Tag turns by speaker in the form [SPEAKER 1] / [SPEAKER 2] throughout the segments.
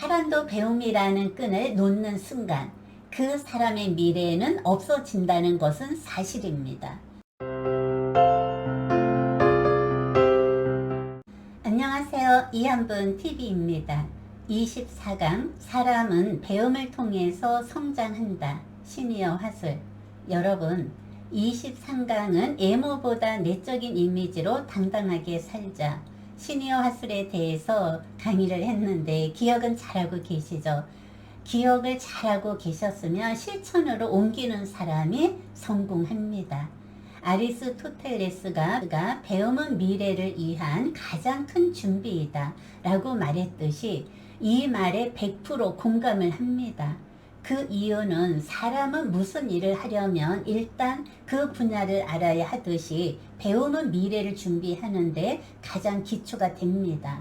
[SPEAKER 1] 사람도 배움이라는 끈을 놓는 순간 그 사람의 미래는 없어진다는 것은 사실입니다. 안녕하세요. 이한분 TV입니다. 24강 사람은 배움을 통해서 성장한다. 시니어 화술. 여러분, 23강은 외모보다 내적인 이미지로 당당하게 살자. 시니어 화술에 대해서 강의를 했는데 기억은 잘하고 계시죠? 기억을 잘하고 계셨으면 실천으로 옮기는 사람이 성공합니다. 아리스토텔레스가 배움은 미래를 위한 가장 큰 준비이다 라고 말했듯이 이 말에 100% 공감을 합니다. 그 이유는 사람은 무슨 일을 하려면 일단 그 분야를 알아야 하듯이 배움은 미래를 준비하는데 가장 기초가 됩니다.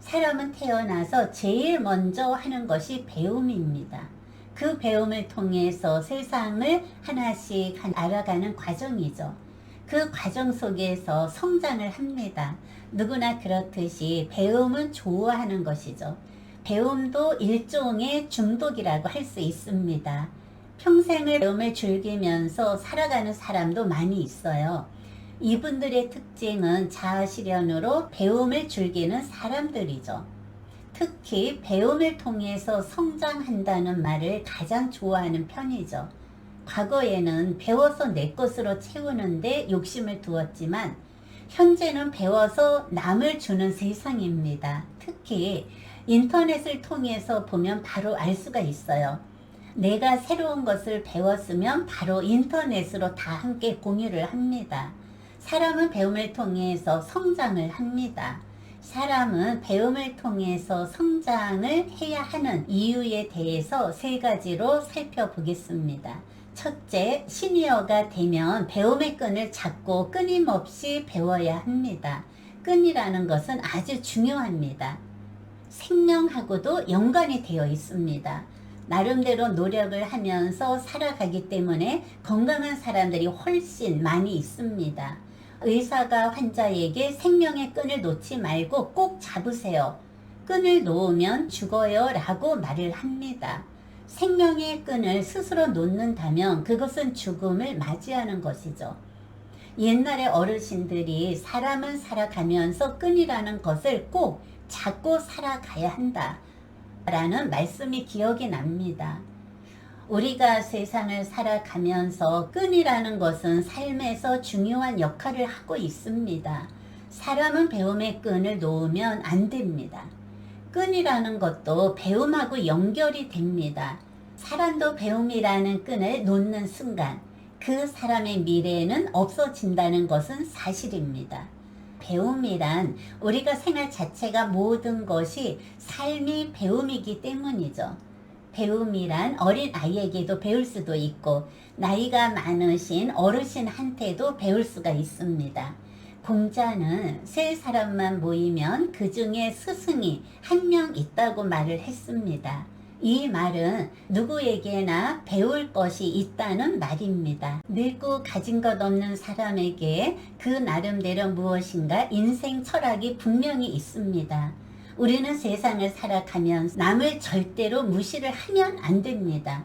[SPEAKER 1] 사람은 태어나서 제일 먼저 하는 것이 배움입니다. 그 배움을 통해서 세상을 하나씩 알아가는 과정이죠. 그 과정 속에서 성장을 합니다. 누구나 그렇듯이 배움은 좋아하는 것이죠. 배움도 일종의 중독이라고 할 수 있습니다. 평생을 배움을 즐기면서 살아가는 사람도 많이 있어요. 이분들의 특징은 자아실현으로 배움을 즐기는 사람들이죠. 특히 배움을 통해서 성장한다는 말을 가장 좋아하는 편이죠. 과거에는 배워서 내 것으로 채우는데 욕심을 두었지만 현재는 배워서 남을 주는 세상입니다. 특히 인터넷을 통해서 보면 바로 알 수가 있어요. 내가 새로운 것을 배웠으면 바로 인터넷으로 다 함께 공유를 합니다. 사람은 배움을 통해서 성장을 합니다. 사람은 배움을 통해서 성장을 해야 하는 이유에 대해서 세 가지로 살펴보겠습니다. 첫째, 시니어가 되면 배움의 끈을 잡고 끊임없이 배워야 합니다. 끈이라는 것은 아주 중요합니다. 생명하고도 연관이 되어 있습니다. 나름대로 노력을 하면서 살아가기 때문에 건강한 사람들이 훨씬 많이 있습니다. 의사가 환자에게 생명의 끈을 놓지 말고 꼭 잡으세요. 끈을 놓으면 죽어요 라고 말을 합니다. 생명의 끈을 스스로 놓는다면 그것은 죽음을 맞이하는 것이죠. 옛날에 어르신들이 사람은 살아가면서 끈이라는 것을 꼭 잡고 살아가야 한다. 라는 말씀이 기억이 납니다. 우리가 세상을 살아가면서 끈이라는 것은 삶에서 중요한 역할을 하고 있습니다. 사람은 배움의 끈을 놓으면 안 됩니다. 끈이라는 것도 배움하고 연결이 됩니다. 사람도 배움이라는 끈을 놓는 순간 그 사람의 미래는 없어진다는 것은 사실입니다. 배움이란 우리가 생활 자체가 모든 것이 삶이 배움이기 때문이죠. 배움이란 어린 아이에게도 배울 수도 있고 나이가 많으신 어르신한테도 배울 수가 있습니다. 공자는 세 사람만 모이면 그 중에 스승이 한 명 있다고 말을 했습니다. 이 말은 누구에게나 배울 것이 있다는 말입니다. 늙고 가진 것 없는 사람에게 그 나름대로 무엇인가 인생 철학이 분명히 있습니다. 우리는 세상을 살아가면서 남을 절대로 무시를 하면 안 됩니다.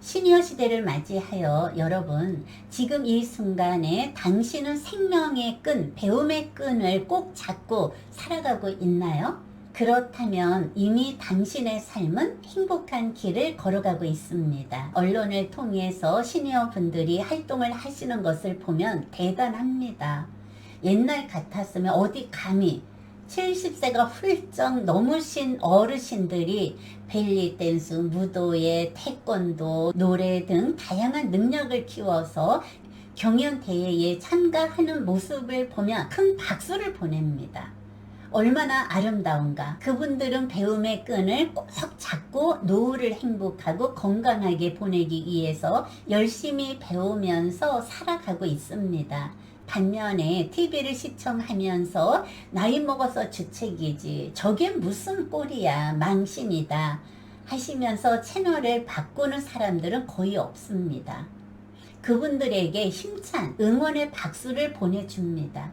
[SPEAKER 1] 시니어 시대를 맞이하여 여러분 지금 이 순간에 당신은 생명의 끈, 배움의 끈을 꼭 잡고 살아가고 있나요? 그렇다면 이미 당신의 삶은 행복한 길을 걸어가고 있습니다. 언론을 통해서 시니어 분들이 활동을 하시는 것을 보면 대단합니다. 옛날 같았으면 어디 감히 70세가 훌쩍 넘으신 어르신들이 벨리 댄스, 무도회, 태권도, 노래 등 다양한 능력을 키워서 경연 대회에 참가하는 모습을 보면 큰 박수를 보냅니다. 얼마나 아름다운가. 그분들은 배움의 끈을 꼭 잡고 노후를 행복하고 건강하게 보내기 위해서 열심히 배우면서 살아가고 있습니다. 반면에 TV를 시청하면서 나이 먹어서 주책이지. 저게 무슨 꼴이야. 망신이다. 하시면서 채널을 바꾸는 사람들은 거의 없습니다. 그분들에게 힘찬 응원의 박수를 보내줍니다.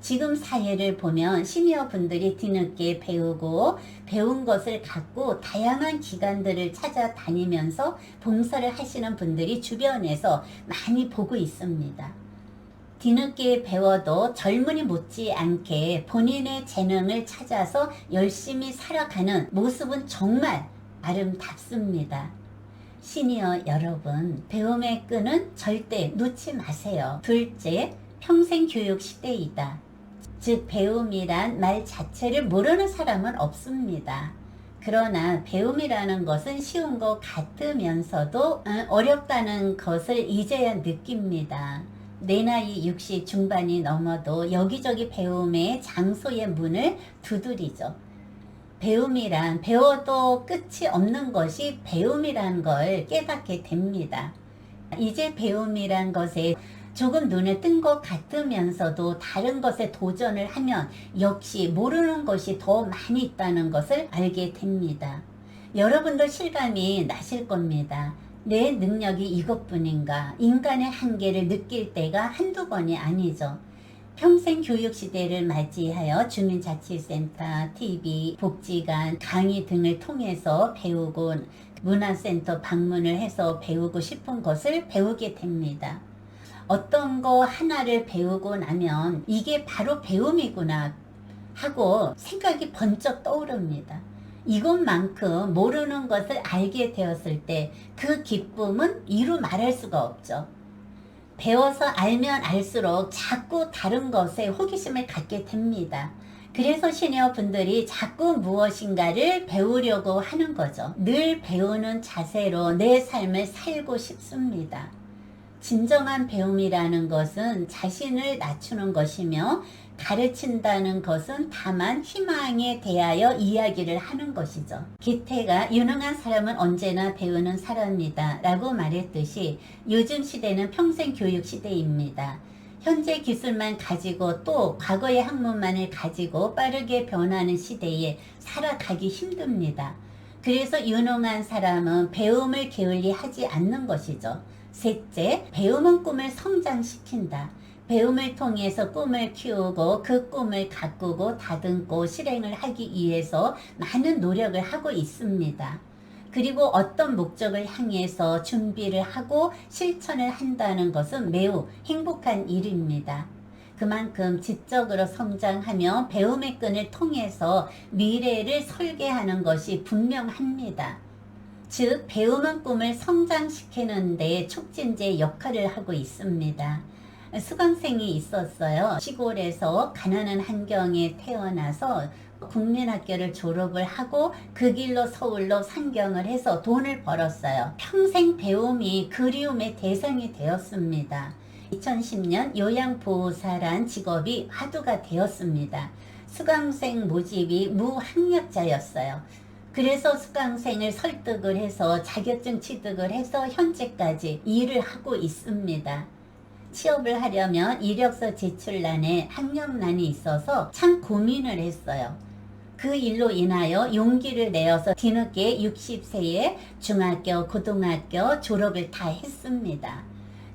[SPEAKER 1] 지금 사회를 보면 시니어 분들이 뒤늦게 배우고 배운 것을 갖고 다양한 기관들을 찾아다니면서 봉사를 하시는 분들이 주변에서 많이 보고 있습니다. 뒤늦게 배워도 젊은이 못지않게 본인의 재능을 찾아서 열심히 살아가는 모습은 정말 아름답습니다. 시니어 여러분, 배움의 끈은 절대 놓지 마세요. 둘째, 평생 교육 시대이다. 즉, 배움이란 말 자체를 모르는 사람은 없습니다. 그러나 배움이라는 것은 쉬운 것 같으면서도 어, 어렵다는 것을 이제야 느낍니다. 내 나이 60 중반이 넘어도 여기저기 배움의 장소의 문을 두드리죠. 배움이란 배워도 끝이 없는 것이 배움이란 걸 깨닫게 됩니다. 이제 배움이란 것에 조금 눈에 뜬 것 같으면서도 다른 것에 도전을 하면 역시 모르는 것이 더 많이 있다는 것을 알게 됩니다. 여러분도 실감이 나실 겁니다. 내 능력이 이것뿐인가? 인간의 한계를 느낄 때가 한두 번이 아니죠. 평생 교육 시대를 맞이하여 주민자치센터, TV, 복지관, 강의 등을 통해서 배우고 문화센터 방문을 해서 배우고 싶은 것을 배우게 됩니다. 어떤 거 하나를 배우고 나면 이게 바로 배움이구나 하고 생각이 번쩍 떠오릅니다. 이것만큼 모르는 것을 알게 되었을 때 그 기쁨은 이루 말할 수가 없죠. 배워서 알면 알수록 자꾸 다른 것에 호기심을 갖게 됩니다. 그래서 시니어 분들이 자꾸 무엇인가를 배우려고 하는 거죠. 늘 배우는 자세로 내 삶을 살고 싶습니다. 진정한 배움이라는 것은 자신을 낮추는 것이며 가르친다는 것은 다만 희망에 대하여 이야기를 하는 것이죠. 기태가 유능한 사람은 언제나 배우는 사람이다 라고 말했듯이 요즘 시대는 평생 교육 시대입니다. 현재 기술만 가지고 또 과거의 학문만을 가지고 빠르게 변하는 시대에 살아가기 힘듭니다. 그래서 유능한 사람은 배움을 게을리 하지 않는 것이죠. 셋째, 배움은 꿈을 성장시킨다. 배움을 통해서 꿈을 키우고 그 꿈을 가꾸고 다듬고 실행을 하기 위해서 많은 노력을 하고 있습니다. 그리고 어떤 목적을 향해서 준비를 하고 실천을 한다는 것은 매우 행복한 일입니다. 그만큼 지적으로 성장하며 배움의 끈을 통해서 미래를 설계하는 것이 분명합니다. 즉, 배움은 꿈을 성장시키는 데 촉진제 역할을 하고 있습니다. 수강생이 있었어요. 시골에서 가난한 환경에 태어나서 국민학교를 졸업을 하고 그 길로 서울로 상경을 해서 돈을 벌었어요. 평생 배움이 그리움의 대상이 되었습니다. 2010년 요양보호사란 직업이 화두가 되었습니다. 수강생 모집이 무학력자였어요. 그래서 수강생을 설득을 해서 자격증 취득을 해서 현재까지 일을 하고 있습니다. 취업을 하려면 이력서 제출란에 학력란이 있어서 참 고민을 했어요. 그 일로 인하여 용기를 내어서 뒤늦게 60세에 중학교, 고등학교 졸업을 다 했습니다.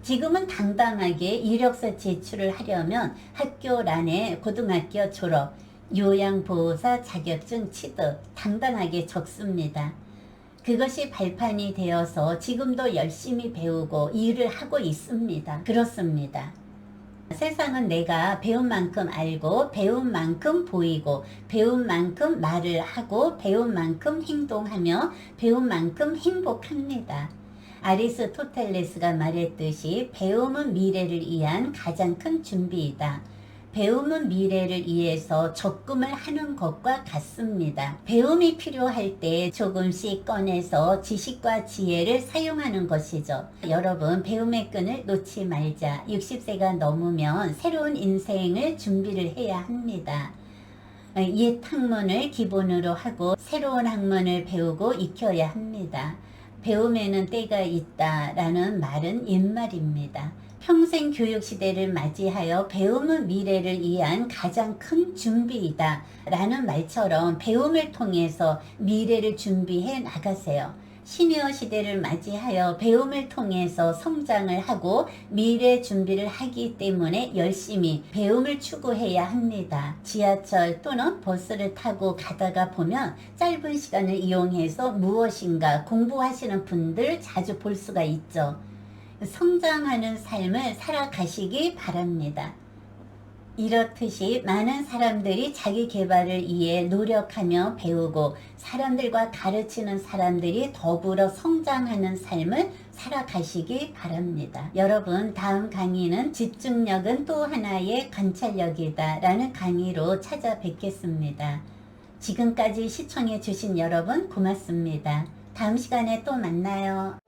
[SPEAKER 1] 지금은 당당하게 이력서 제출을 하려면 학교란에 고등학교 졸업, 요양보호사 자격증 취득 당당하게 적습니다. 그것이 발판이 되어서 지금도 열심히 배우고 일을 하고 있습니다. 그렇습니다. 세상은 내가 배운 만큼 알고 배운 만큼 보이고 배운 만큼 말을 하고 배운 만큼 행동하며 배운 만큼 행복합니다. 아리스토텔레스가 말했듯이 배움은 미래를 위한 가장 큰 준비이다. 배움은 미래를 위해서 적금을 하는 것과 같습니다. 배움이 필요할 때 조금씩 꺼내서 지식과 지혜를 사용하는 것이죠. 여러분, 배움의 끈을 놓지 말자. 60세가 넘으면 새로운 인생을 준비를 해야 합니다. 옛 학문을 기본으로 하고 새로운 학문을 배우고 익혀야 합니다. 배움에는 때가 있다라는 말은 옛말입니다. 평생 교육 시대를 맞이하여 배움은 미래를 위한 가장 큰 준비이다. 라는 말처럼 배움을 통해서 미래를 준비해 나가세요. 시니어 시대를 맞이하여 배움을 통해서 성장을 하고 미래 준비를 하기 때문에 열심히 배움을 추구해야 합니다. 지하철 또는 버스를 타고 가다가 보면 짧은 시간을 이용해서 무엇인가 공부하시는 분들 자주 볼 수가 있죠. 성장하는 삶을 살아가시기 바랍니다. 이렇듯이 많은 사람들이 자기 개발을 위해 노력하며 배우고 사람들과 가르치는 사람들이 더불어 성장하는 삶을 살아가시기 바랍니다. 여러분, 다음 강의는 집중력은 또 하나의 관찰력이다 라는 강의로 찾아뵙겠습니다. 지금까지 시청해 주신 여러분 고맙습니다. 다음 시간에 또 만나요.